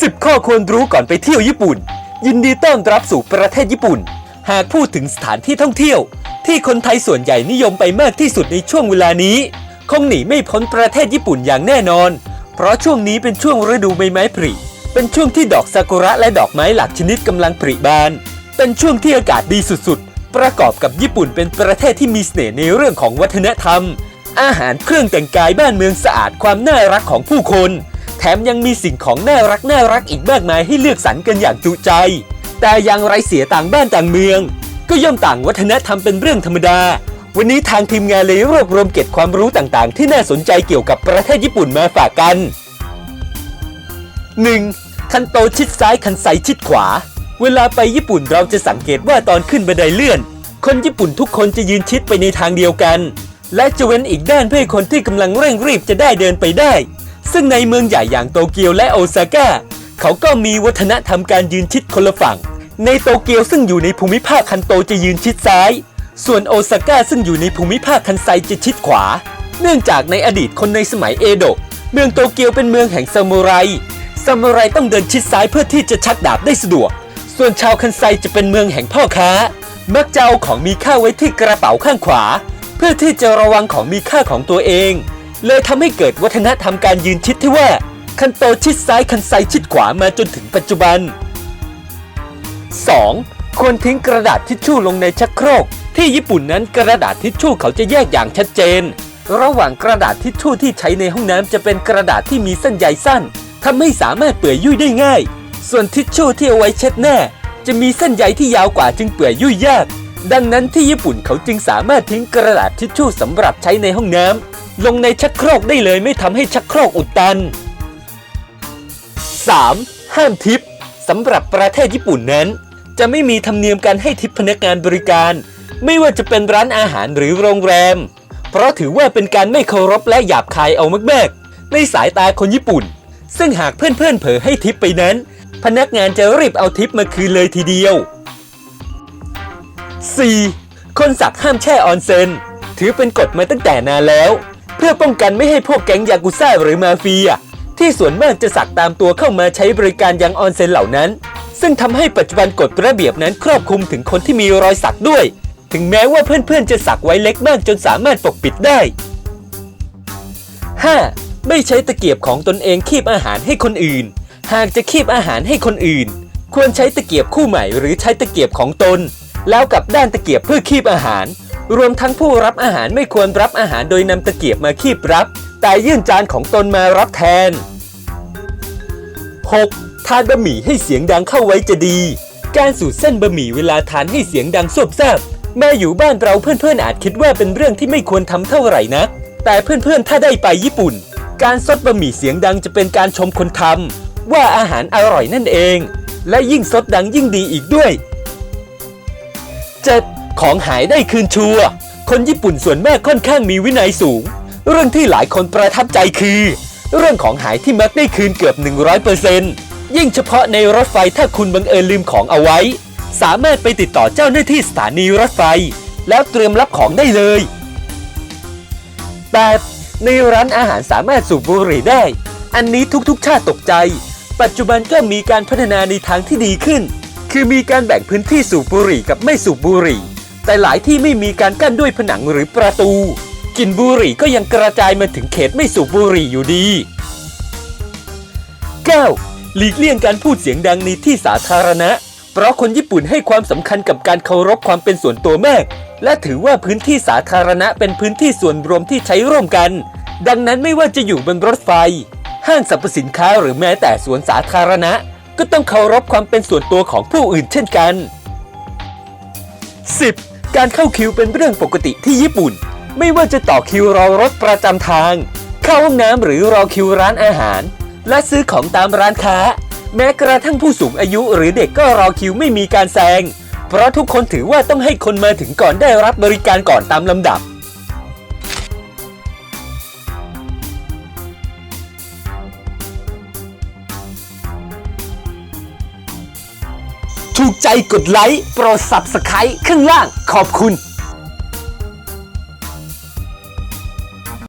10 ข้อควรรู้ก่อนไปเที่ยวญี่ปุ่น ยินดีต้อนรับสู่ประเทศญี่ปุ่น หากพูดถึงสถานที่ท่องเที่ยว ที่คนไทยส่วนใหญ่นิยมไปมากที่สุดในช่วงเวลานี้ คงหนีไม่พ้นประเทศญี่ปุ่นอย่างแน่นอน เพราะช่วงนี้เป็นช่วงฤดูใบไม้ผลิเป็นช่วงที่ดอกซากุระและดอกไม้หลากชนิดกำลังผลิบาน เป็นช่วงที่อากาศดีสุดๆ ประกอบกับญี่ปุ่นเป็นประเทศที่มีเสน่ห์ในเรื่องของวัฒนธรรม อาหารเครื่องแต่งกายบ้านเมืองสะอาดความน่ารักของผู้คน แถมยังมีสิ่งของน่ารักน่ารักอีกมากมายให้เลือกสรรกันอย่างจุใจ แต่อย่างไรเสียต่างบ้านต่างเมือง ก็ย่อมต่างวัฒนธรรมเป็นเรื่องธรรมดา วันนี้ทางทีมงานเลยรวบรวมเก็บความรู้ต่างๆ ที่น่าสนใจเกี่ยวกับประเทศญี่ปุ่นมาฝากกัน 1. คันโตชิดซ้ายคันไซชิดขวา เวลาไปญี่ปุ่นเราจะสังเกตว่าตอนขึ้นบันไดเลื่อน คนญี่ปุ่นทุกคนจะยืนชิดไปในทางเดียวกัน และจะเว้นอีกด้านเพื่อคนที่กำลังเร่งรีบจะได้เดินไปได้ ซึ่งในเมืองใหญ่อย่างโตเกียวและโอซาก้าเขาก็มีวัฒนธรรมการยืนชิดคนละฝั่ง ในโตเกียวซึ่งอยู่ในภูมิภาคคันโตจะยืนชิดซ้าย ส่วนโอซาก้าซึ่งอยู่ในภูมิภาคคันไซจะชิดขวา เนื่องจากในอดีตคนในสมัยเอโดะเมืองโตเกียวเป็นเมืองแห่งซามูไรซามูไรต้องเดินชิดซ้ายเพื่อที่จะชักดาบได้สะดวก ส่วนชาวคันไซจะเป็นเมืองแห่งพ่อค้า มักจะเอาของมีค่าไว้ที่กระเป๋าข้างขวา เพื่อที่จะระวังของมีค่าของตัวเอง เลยทำให้เกิดวัฒนธรรมการยืนชิดที่ว่า คันโตชิดซ้ายคันไซชิดขวามาจนถึงปัจจุบัน 2. ควรทิ้งกระดาษทิชชู่ลงในชักโครก ที่ญี่ปุ่นนั้นกระดาษทิชชู่เขาจะแยกอย่างชัดเจน ระหว่างกระดาษทิชชู่ที่ใช้ในห้องน้ำจะเป็นกระดาษที่มีเส้นใยสั้นทำให้สามารถเปื่อยยุ่ยได้ง่าย ส่วนทิชชู่ที่เอาไว้เช็ดหน้า จะมีเส้นใยที่ยาวกว่าจึงเปื่อยยุ่ยยาก ดังนั้นที่ญี่ปุ่นเขาจึงสามารถทิ้งกระดาษทิชชู่สำหรับใช้ในห้องน้ำลงในชักโครกได้เลยไม่ทำให้ชักโครกอุดตัน 3. ห้ามทิปสำหรับประเทศญี่ปุ่นนั้น จะไม่มีธรรมเนียมการให้ทิปพนักงานบริการ ไม่ว่าจะเป็นร้านอาหารหรือโรงแรม เพราะถือว่าเป็นการไม่เคารพและหยาบคายเอามากๆ ในสายตาคนญี่ปุ่น ซึ่งหากเพื่อนๆเผลอให้ทิปไปนั้น พนักงานจะรีบเอาทิปมาคืนเลยทีเดียว 4. คนสักห้ามแช่ออนเซน ถือเป็นกฎมาตั้งแต่นานแล้ว เพื่อป้องกันไม่ให้พวกแก๊งยากุซ่าหรือมาเฟีย ที่ส่วนมากจะสักตามตัวเข้ามาใช้บริการยังออนเซนเหล่านั้น ซึ่งทำให้ปัจจุบันกฎระเบียบนั้นครอบคลุมถึงคนที่มีรอยสักด้วย ถึงแม้ว่าเพื่อนๆจะสักไว้เล็กมากจนสามารถปกปิดได้ 5. ไม่ใช้ตะเกียบของตนเองคีบอาหารให้คนอื่น หากจะคีบอาหารให้คนอื่น ควรใช้ตะเกียบคู่ใหม่หรือใช้ตะเกียบของตน แล้วกับด้านตะเกียบเพื่อคีบอาหาร รวมทั้งผู้รับอาหารไม่ควรรับอาหารโดยนำตะเกียบมาคีบรับ แต่ยื่นจานของตนมารับแทน 6. ทานบะหมี่ให้เสียงดังเข้าไว้จะดี การสูดเส้นบะหมี่เวลาทานให้เสียงดังซบแซบแม่อยู่บ้านเราเพื่อนๆอาจคิดว่าเป็นเรื่องที่ไม่ควรทำเท่าไหร่นักแต่เพื่อนๆถ้าได้ไปญี่ปุ่น การซดบะหมี่เสียงดังจะเป็นการชมคนทำว่าอาหารอร่อยนั่นเอง และยิ่งซดดังยิ่งดีอีกด้วย 7. ของหายได้คืนชัวร์คนญี่ปุ่นส่วนมากค่อนข้างมีวินัยสูง เรื่องที่หลายคนประทับใจคือ เรื่องของหายที่มักได้คืนเกือบ 100%ยิ่งเฉพาะในรถไฟถ้าคุณบังเอิญลืมของเอาไว้ สามารถไปติดต่อเจ้าหน้าที่สถานีรถไฟ แล้วเตรียมรับของได้เลย 8. ในร้านอาหารสามารถสูบบุหรี่ได้ อันนี้ทุกๆ ชาติตกใจ ปัจจุบันก็มีการพัฒนาในทางที่ดีขึ้น คือมีการแบ่งพื้นที่สูบบุหรี่กับไม่สูบบุหรี่ แต่หลายที่ไม่มีการกั้นด้วยผนังหรือประตูกลิ่นบุหรี่ก็ยังกระจายมาถึงเขตไม่สูบบุหรี่อยู่ดี 9. หลีกเลี่ยงการพูดเสียงดังในที่สาธารณะ เพราะคนญี่ปุ่นให้ความสำคัญกับการเคารพความเป็นส่วนตัวมาก และถือว่าพื้นที่สาธารณะเป็นพื้นที่ส่วนรวมที่ใช้ร่วมกัน ดังนั้นไม่ว่าจะอยู่บนรถไฟ ห้างสรรพสินค้าหรือแม้แต่สวนสาธารณะ ก็ต้องเคารพความเป็นส่วนตัวของผู้อื่นเช่นกัน 10. การเข้าคิวเป็นเรื่องปกติที่ญี่ปุ่น ไม่ว่าจะต่อคิวรอรถประจำทาง เข้าห้องน้ำหรือรอคิวร้านอาหาร และซื้อของตามร้านค้า แม้กระทั่งผู้สูงอายุหรือเด็กก็รอคิวไม่มีการแซง เพราะทุกคนถือว่าต้องให้คนมาถึงก่อนได้รับบริการก่อนตามลำดับ ถูกใจกดไลค์ โปรด Subscribe ข้างล่างขอบคุณ